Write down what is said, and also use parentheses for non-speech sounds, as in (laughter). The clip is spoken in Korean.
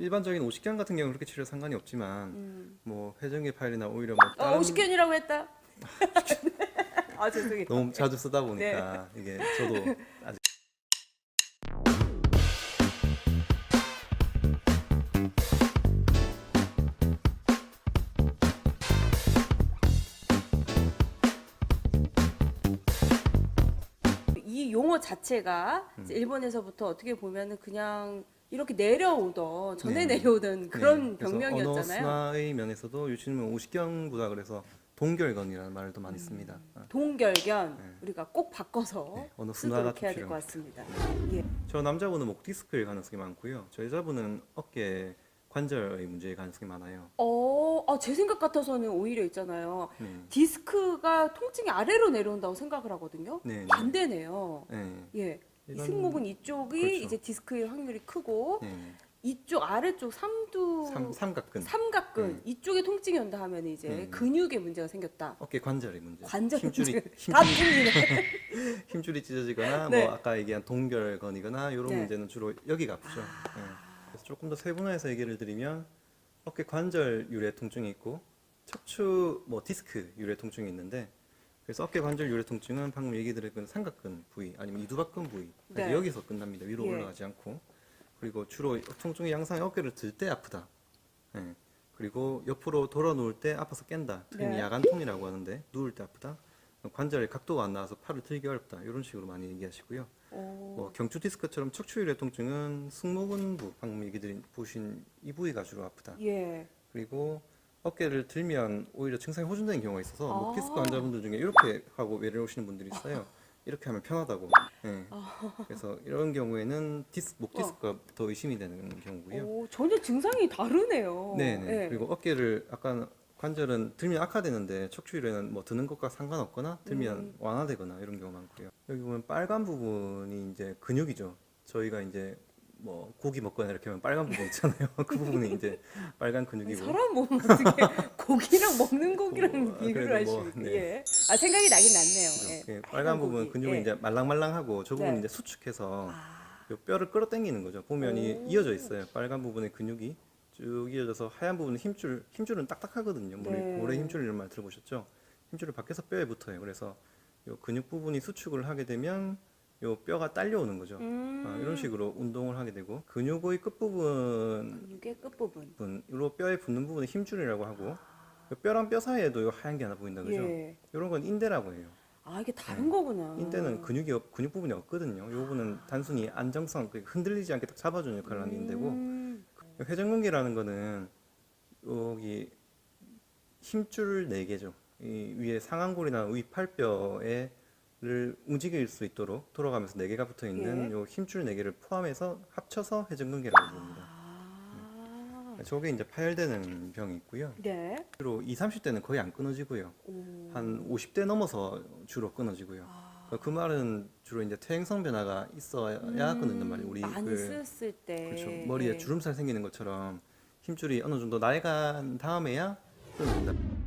일반적인 오십견 같은 경우는 그렇게 치료 상관이 없지만 음. 뭐 회전기 파일이나 오히려 뭐 어, 다른 오십견이라고 했다. 아 죄송해요. 너무 자주 쓰다 보니까 이게 저도 아직 이 용어 자체가 음. 이제 일본에서부터 어떻게 보면은 그냥 이렇게 내려오던 전에 네. 내려오던 그런 네, 그래서 언어 병명이었잖아요. 순화의 면에서도 요즘은 오십견보다 그래서 동결건이라는 말을 더 많이 씁니다. 아, 동결견 네. 우리가 꼭 바꿔서 네, 언어 순화가 쓰도록 해야 될 것 필요합니다. 같습니다. 예. 저 남자분은 목 디스크일 가능성이 많고요. 저 여자분은 어깨 관절의 문제의 가능성이 많아요. 어, 아, 제 생각 같아서는 오히려 있잖아요. 네. 디스크가 통증이 아래로 내려온다고 생각을 하거든요. 네, 네. 반대네요. 네. 예. 이 이건- 승모근 이쪽이 그렇죠. 이제 디스크일 확률이 크고 네. 이쪽 아래쪽 삼두 삼, 삼각근. 삼각근 네. 이쪽에 통증이 온다 하면 이제 네. 근육에 문제가 생겼다. 어깨 관절의 문제. 관절 힘줄이 문제가 힘, 다 틀리네. (laughs) 힘줄이 찢어지거나 네. 뭐 아까 얘기한 동결건이거나 이런 네. 문제는 주로 여기가 아프죠. 네. 그래서 조금 더 세분화해서 얘기를 드리면 어깨 관절 유래 통증이 있고 척추 뭐 디스크 유래 통증이 있는데 그래서 어깨 관절 유래 통증은 방금 얘기 드렸던 삼각근 부위 아니면 이두박근 부위 네. 여기서 끝납니다. 위로 예. 올라가지 않고 그리고 주로 통증의 양상이 어깨를 들 때 아프다. 네. 그리고 옆으로 돌아 누울 때 아파서 깬다. 흔히 네. 야간통이라고 하는데 누울 때 아프다. 관절의 각도가 안 나와서 팔을 들기 어렵다. 이런 식으로 많이 얘기하시고요. 오. 뭐 경추 디스크처럼 척추 유래 통증은 승모근부 방금 얘기 드린 보신 이 부위가 주로 아프다. 예. 그리고 어깨를 들면 오히려 증상이 호전되는 경우가 있어서 아. 목 디스크 환자분들 중에 이렇게 하고 외래 오시는 분들이 있어요. 이렇게 하면 편하다고. 예. 그래서 이런 경우에는 디스, 목 디스크가 더 의심이 되는 경우고요. 오, 전혀 증상이 다르네요. 네네. 예. 그리고 어깨를 아까 관절은 들면 악화되는데 척추율에는 뭐 드는 것과 상관없거나 들면 음. 완화되거나 이런 경우 많고요. 여기 보면 빨간 부분이 이제 근육이죠. 저희가 이제 뭐 고기 먹거나 이렇게 하면 빨간 부분 있잖아요. (laughs) 그 부분이 이제 빨간 근육이고. 사람 몸 어떻게 (laughs) 고기랑 먹는 고기랑 뭐, 아, 비교를 그래도 뭐, 하시고 네. 예. 아 생각이 나긴 났네요. 예. 예, 빨간 부분 고기. 근육은 예. 이제 말랑말랑하고 저 부분 네. 이제 수축해서 아, 요 뼈를 끌어당기는 거죠. 보면이 오. 이어져 있어요. 빨간 부분의 근육이 쭉 이어져서 하얀 부분은 힘줄 힘줄은 딱딱하거든요. 우리 네. 오래 힘줄 이런 말 들어보셨죠? 힘줄을 밖에서 뼈에 붙어요. 그래서 요 근육 부분이 수축을 하게 되면 요 뼈가 딸려오는 거죠. 음. 아, 이런 식으로 운동을 하게 되고 근육의 끝부분 근육의 끝부분. 부분, 요 뼈에 붙는 부분을 힘줄이라고 하고 요 뼈랑 뼈 사이에도 요 하얀 게 하나 보인다 그죠? 예. 이런 건 인대라고 해요. 아 이게 다른 거구나. 인대는 근육이 없, 근육 부분이 없거든요. 이 부분은 단순히 안정성, 그 흔들리지 않게 딱 잡아주는 역할을 하는 인대고 음. 회전근개라는 거는 여기 힘줄 네 개죠. 이 위에 상안골이나 위 팔뼈에 를 움직일 수 있도록 돌아가면서 네 개가 붙어 있는 예. 요 힘줄 네 개를 포함해서 합쳐서 회전근개라고 부릅니다. 아. 저게 이제 파열되는 병이 있고요. 네. 주로 20, 30대는 거의 안 끊어지고요. 오. 한 50대 넘어서 주로 끊어지고요. 아. 그 말은 주로 이제 퇴행성 변화가 있어야 끊는단 말이에요. 우리 음, 많이 그 쓰였을 때. 그렇죠. 머리에 예. 주름살 생기는 것처럼 힘줄이 어느 정도 나이간 다음에야 끊는다.